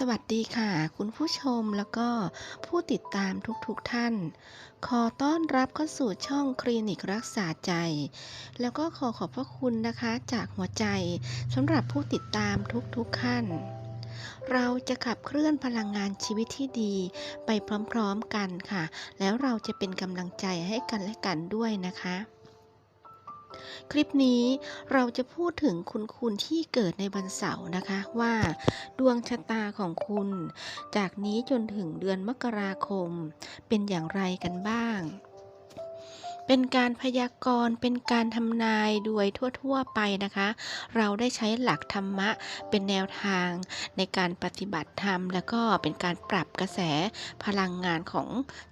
สวัสดีค่ะ คุณผู้ชมแล้วก็ผู้ติดตามทุกๆทท่าน ขอต้อนรับเข้าสู่ช่องคลินิกรักษาใจ แล้วก็ขอขอบพระคุณนะคะ จากหัวใจสำหรับผู้ติดตามทุกๆท่านเราจะขับเคลื่อนพลังงานชีวิตที่ดีไปพร้อมๆกันค่ะ แล้วเราจะเป็นกำลังใจให้กันและกันด้วยนะคะ คลิปนี้เราจะพูดถึงคุณคุณที่เกิดในวันเสาร์นะคะว่า ดวงชะตาของคุณ จากนี้จนถึงเดือนมกราคม เป็นอย่างไรกันบ้าง เป็นการพยากรณ์เป็นการทำนายโดยทั่วๆไปนะคะ เราได้ใช้หลักธรรมะเป็นแนวทางในการปฏิบัติธรรม แล้วก็เป็นการปรับกระแสพลังงานของ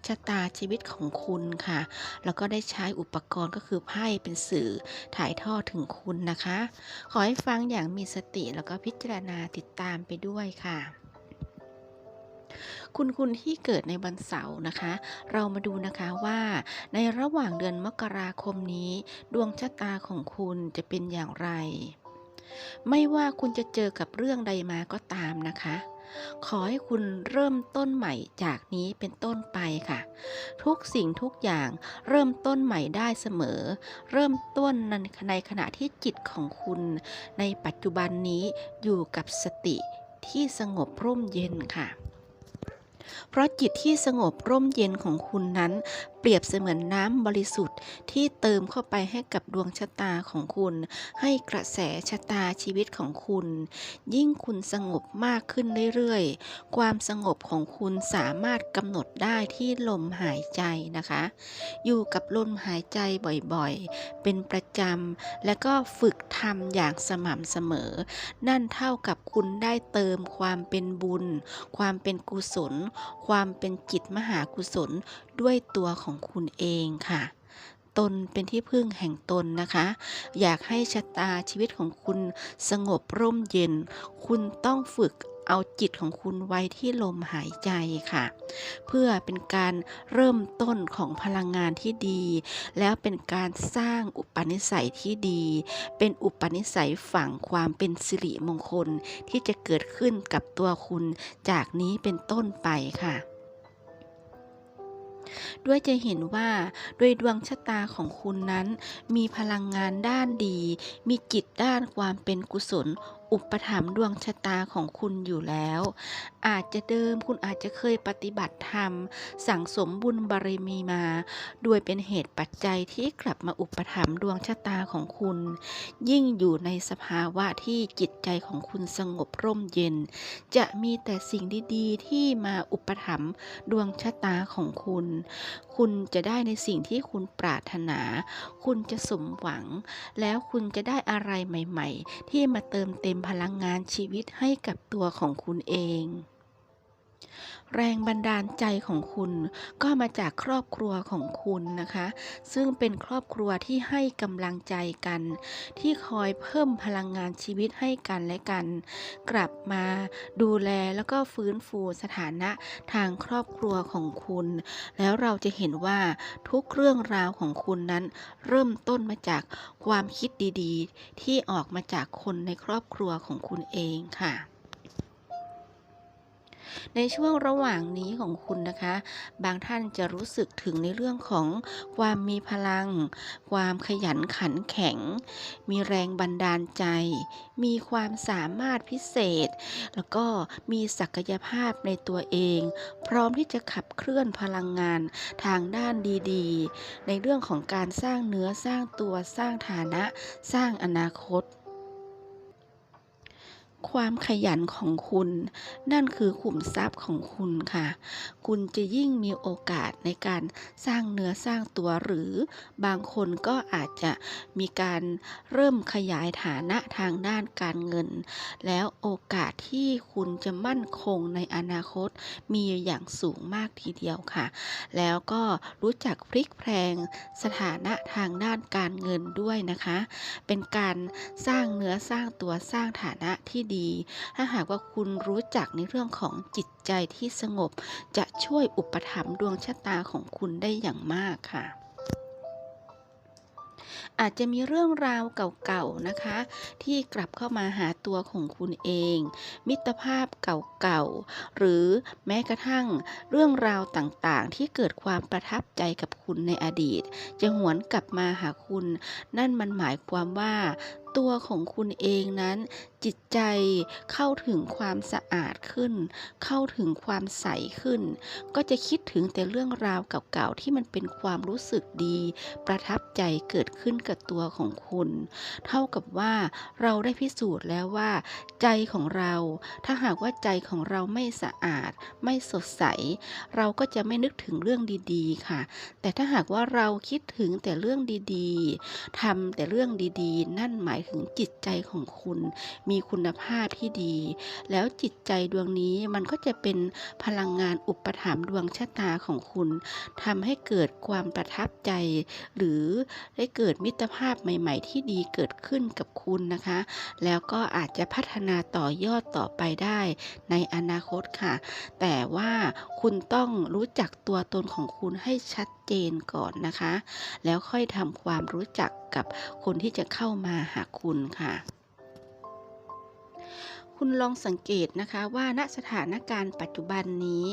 ชะตาชีวิตของคุณค่ะ แล้วก็ได้ใช้อุปกรณ์ก็คือไพ่เป็นสื่อถ่ายทอดถึงคุณนะคะ ขอให้ฟังอย่างมีสติแล้วก็พิจารณาติดตามไปด้วยค่ะ คุณคุณที่เกิดในวันเสาร์นะคะ เรามาดูนะคะว่า ในระหว่างเดือนมกราคมนี้ ดวงชะตาของคุณจะเป็นอย่างไร ไม่ว่าคุณจะเจอกับเรื่องใดมาก็ตามนะคะขอให้คุณเริ่มต้นใหม่จากนี้เป็นต้นไปค่ะ ทุกสิ่งทุกอย่างเริ่มต้นใหม่ได้เสมอ เริ่มต้นในขณะที่จิตของคุณ ในปัจจุบันนี้อยู่กับสติที่สงบร่มเย็นค่ะ เพราะจิตที่สงบร่มเย็นของคุณนั้น เปรียบเสมือนน้ำบริสุทธิ์ที่เติมเข้าไปให้กับดวงชะตาของคุณ ให้กระแสชะตาชีวิตของคุณ ยิ่งคุณสงบมากขึ้นเรื่อยๆ ความสงบของคุณสามารถกำหนดได้ที่ลมหายใจนะคะ อยู่กับลมหายใจบ่อยๆ เป็นประจำและก็ฝึกทำอย่างสม่ำเสมอ นั่นเท่ากับคุณได้เติมความเป็นบุญ ความเป็นกุศลความเป็นจิตมหากุศลด้วยตัวของคุณเองค่ะ ตนเป็นที่พึ่งแห่งตนนะคะ อยากให้ชะตาชีวิตของคุณสงบร่มเย็น คุณต้องฝึก เอาจิตของคุณไว้ที่ลมหายใจค่ะ เพื่อเป็นการเริ่มต้นของพลังงานที่ดี แล้วเป็นการสร้างอุปนิสัยที่ดี เป็นอุปนิสัยฝังความเป็นสิริมงคลที่จะเกิดขึ้นกับตัวคุณจากนี้เป็นต้นไปค่ะด้วยจะเห็นว่าโดยดวงชะตาของคุณนั้น มีพลังงานด้านดี มีจิตด้านความเป็นกุศล อุปถัมภ์ดวงชะตาของคุณอยู่แล้ว อาจจะเดิมคุณอาจจะเคยปฏิบัติธรรม สั่งสมบุญบารมีมา ด้วยเป็นเหตุปัจจัยที่กลับมาอุปถัมภ์ดวงชะตาของคุณ ยิ่งอยู่ในสภาวะที่จิตใจของคุณสงบร่มเย็น จะมีแต่สิ่งดีๆที่มาอุปถัมภ์ดวงชะตาของคุณ คุณจะได้ในสิ่งที่คุณปรารถนา คุณจะสมหวัง แล้วคุณจะได้อะไรใหม่ ๆ ที่มาเติมเต็มพลังงานชีวิตให้กับตัวของคุณเอง แรงบันดาลใจของคุณก็มาจากครอบครัวของคุณนะคะ ซึ่งเป็นครอบครัวที่ให้กำลังใจกัน ที่คอยเพิ่มพลังงานชีวิตให้กันและกัน กลับมาดูแลแล้วก็ฟื้นฟูสถานะทางครอบครัวของคุณ แล้วเราจะเห็นว่าทุกเรื่องราวของคุณนั้น เริ่มต้นมาจากความคิดดีๆ ที่ออกมาจากคนในครอบครัวของคุณเองค่ะ ในช่วงระหว่างนี้ของคุณนะคะ บางท่านจะรู้สึกถึงในเรื่องของความมีพลัง ความขยันขันแข็ง มีแรงบันดาลใจ มีความสามารถพิเศษ แล้วก็มีศักยภาพในตัวเอง พร้อมที่จะขับเคลื่อนพลังงานทางด้านดีๆ ในเรื่องของการสร้างเนื้อสร้างตัวสร้างฐานะ สร้างอนาคต ความขยันของคุณ นั่นคือขุมทรัพย์ของคุณค่ะคุณจะยิ่งมีโอกาสในการสร้างเนื้อสร้างตัวหรือบางคนก็อาจจะมีการเริ่มขยายฐานะทางด้านการเงิน แล้วโอกาสที่คุณจะมั่นคงในอนาคตมีอย่างสูงมากทีเดียวค่ะ แล้วก็รู้จักพลิกแพลงสถานะทางด้านการเงินด้วยนะคะ เป็นการสร้างเนื้อสร้างตัวสร้างฐานะที่ดี ถ้าหากว่าคุณรู้จักในเรื่องของจิตใจที่สงบจะช่วยอุปถัมภ์ดวงชะตาของคุณได้อย่างมากค่ะ อาจจะมีเรื่องราวเก่าๆนะคะ ที่กลับเข้ามาหาตัวของคุณเอง มิตรภาพเก่าๆ หรือแม้กระทั่งเรื่องราวต่างๆ ที่เกิดความประทับใจกับคุณในอดีต จะหวนกลับมาหาคุณ นั่นมันหมายความว่า ตัวของคุณเองนั้น จิตใจเข้าถึงความสะอาดขึ้น เข้าถึงความใสขึ้น ก็จะคิดถึงแต่เรื่องราวเก่าๆที่มันเป็นความรู้สึกดี ประทับใจเกิดขึ้นกับตัวของคุณ เท่ากับว่าเราได้พิสูจน์แล้วว่า ใจของเรา ถ้าหากว่าใจของเราไม่สะอาด ไม่สดใส เราก็จะไม่นึกถึงเรื่องดีๆ ค่ะ แต่ถ้าหากว่าเราคิดถึงแต่เรื่องดีๆทำแต่เรื่องดีๆ นั่นหมายถึงจิตใจของคุณ มีคุณภาพที่ดี แล้วจิตใจดวงนี้มันก็จะเป็นพลังงานอุปถัมภ์ดวงชะตาของคุณทำให้เกิดความประทับใจ หรือได้เกิดมิตรภาพใหม่ ๆ ที่ดีเกิดขึ้นกับคุณนะคะ แล้วก็อาจจะพัฒนาต่อยอดต่อไปได้ในอนาคตค่ะ แต่ว่าคุณต้องรู้จักตัวตนของคุณให้ชัดเจนก่อนนะคะ แล้วค่อยทำความรู้จักกับคนที่จะเข้ามาหาคุณค่ะคุณลองสังเกตนะคะว่าณสถานการณ์ปัจจุบันนี้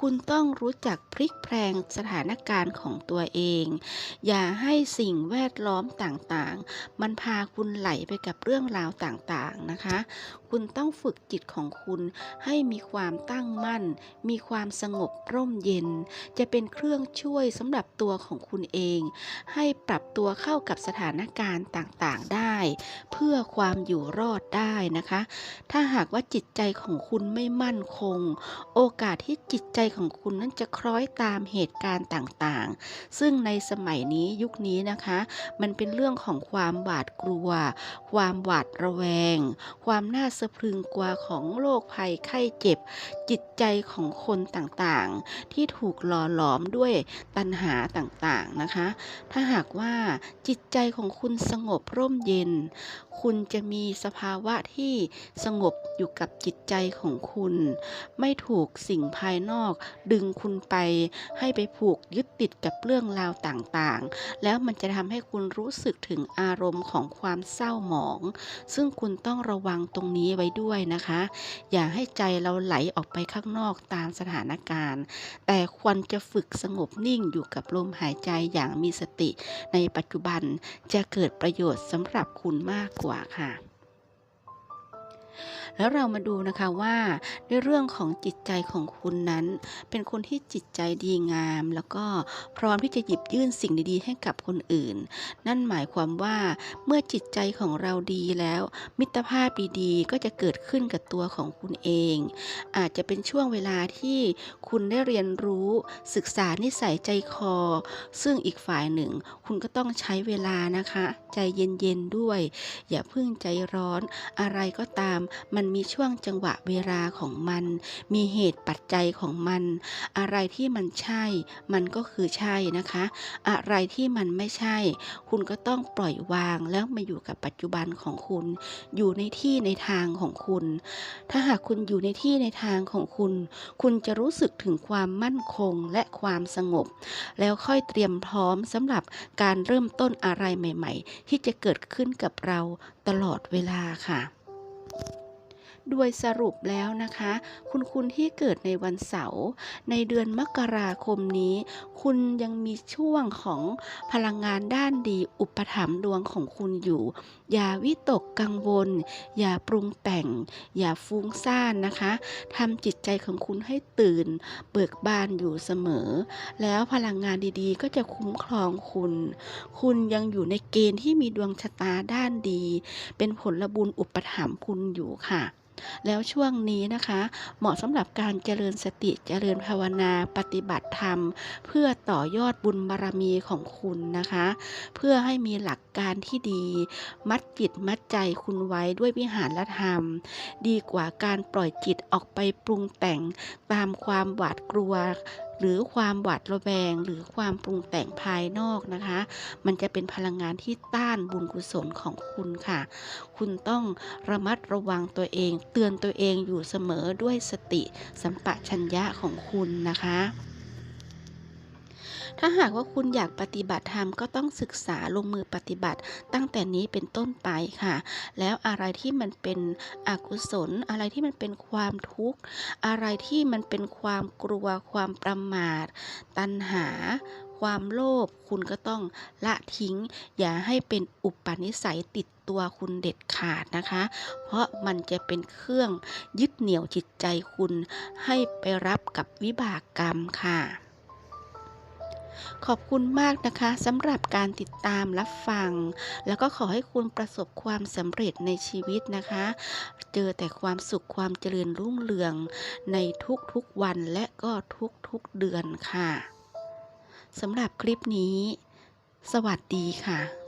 คุณต้องรู้จักพลิกแพลงสถานการณ์ของตัวเอง อย่าให้สิ่งแวดล้อมต่างๆ มันพาคุณไหลไปกับเรื่องราวต่างๆนะคะคุณต้องฝึกจิตของคุณให้มีความตั้งมั่น มีความสงบร่มเย็น จะเป็นเครื่องช่วยสำหรับตัวของคุณเอง ให้ปรับตัวเข้ากับสถานการณ์ต่างๆได้ เพื่อความอยู่รอดได้นะคะ ถ้าหากว่าจิตใจของคุณไม่มั่นคง โอกาสที่จิตใจของคุณนั้นจะคล้อยตามเหตุการณ์ต่างๆ ซึ่งในสมัยนี้ยุคนี้นะคะ มันเป็นเรื่องของความหวาดกลัว ความหวาดระแวง ความน่าสะพรึงกลัวของโรคภัยไข้เจ็บ จิตใจของคนต่างๆ ที่ถูกหล่อหลอมด้วยตัณหาต่างๆนะคะ ถ้าหากว่าจิตใจของคุณสงบร่มเย็น คุณจะมีสภาวะที่สงบอยู่กับจิตใจของคุณ ไม่ถูกสิ่งภายนอก ดึงคุณไป ให้ไปผูกยึดติดกับเรื่องราวต่างๆ แล้วมันจะทำให้คุณรู้สึกถึงอารมณ์ของความเศร้าหมอง ซึ่งคุณต้องระวังตรงนี้ไว้ด้วยนะคะ อย่าให้ใจเราไหลออกไปข้างนอกตามสถานการณ์ แต่ควรจะฝึกสงบนิ่งอยู่กับลมหายใจอย่างมีสติในปัจจุบันจะเกิดประโยชน์สำหรับคุณมากกว่าค่ะ แล้วเรามาดูนะคะว่าในเรื่องของจิตใจของคุณนั้น เป็นคนที่จิตใจดีงาม แล้วก็พร้อมที่จะหยิบยื่นสิ่งดีๆ ให้กับคนอื่น นั่นหมายความว่าเมื่อจิตใจของเราดีแล้ว มิตรภาพดีๆ ก็จะเกิดขึ้นกับตัวของคุณเอง อาจจะเป็นช่วงเวลาที่คุณได้เรียนรู้ศึกษานิสัยใจคอ ซึ่งอีกฝ่ายหนึ่ง คุณก็ต้องใช้เวลานะคะ ใจเย็นๆด้วย อย่าเพิ่งใจร้อนอะไรก็ตามมันมีช่วงจังหวะเวลาของมัน มีเหตุปัจจัยของมัน อะไรที่มันใช่ มันก็คือใช่นะคะ อะไรที่มันไม่ใช่ คุณก็ต้องปล่อยวางแล้วมาอยู่กับปัจจุบันของคุณ อยู่ในที่ในทางของคุณ ถ้าหากคุณอยู่ในที่ในทางของคุณ คุณจะรู้สึกถึงความมั่นคงและความสงบ แล้วค่อยเตรียมพร้อมสำหรับการเริ่มต้นอะไรใหม่ ๆ ที่จะเกิดขึ้นกับเราตลอดเวลาค่ะ โดยสรุปแล้วนะคะ คุณคุณที่เกิดในวันเสาร์ในเดือนมกราคมนี้ คุณยังมีช่วงของพลังงานด้านดีอุปถัมภ์ดวงของคุณอยู่ อย่าวิตกกังวล อย่าปรุงแต่ง อย่าฟุ้งซ่านนะคะทำจิตใจของคุณให้ตื่น เบิกบานอยู่เสมอ แล้วพลังงานดีๆ ก็จะคุ้มครองคุณ คุณยังอยู่ในเกณฑ์ที่มีดวงชะตาด้านดี เป็นผลบุญอุปถัมภ์คุณอยู่ค่ะ แล้วช่วงนี้นะคะ เหมาะสำหรับการเจริญสติเจริญภาวนาปฏิบัติธรรม เพื่อต่อยอดบุญบารมีของคุณนะคะ เพื่อให้มีหลักการที่ดี มัดจิตมัดใจคุณไว้ด้วยวิหารและธรรม ดีกว่าการปล่อยจิตออกไปปรุงแต่งตามความหวาดกลัว หรือความหวาดระแวง หรือความปรุงแต่งภายนอกนะคะ มันจะเป็นพลังงานที่ต้านบุญกุศลของคุณค่ะ คุณต้องระมัดระวังตัวเอง เตือนตัวเองอยู่เสมอด้วยสติสัมปชัญญะของคุณนะคะ ถ้าหากว่าคุณอยากปฏิบัติธรรมก็ต้องศึกษาลงมือปฏิบัติ ตั้งแต่นี้เป็นต้นไปค่ะ แล้วอะไรที่มันเป็นอกุศล อะไรที่มันเป็นความทุกข์ อะไรที่มันเป็นความกลัว ความประมาท ตัณหาความโลภคุณก็ต้องละทิ้ง อย่าให้เป็นอุปนิสัยติดตัวคุณเด็ดขาดนะคะ เพราะมันจะเป็นเครื่องยึดเหนี่ยวจิตใจคุณ ให้ไปรับกับวิบากกรรมค่ะ ขอบคุณมากนะคะสำหรับการติดตามรับฟัง แล้วก็ขอให้คุณประสบความสำเร็จในชีวิตนะคะ เจอแต่ความสุขความเจริญรุ่งเรืองในทุกๆวันและก็ทุกๆเดือนค่ะสำหรับคลิปนี้ สวัสดีค่ะ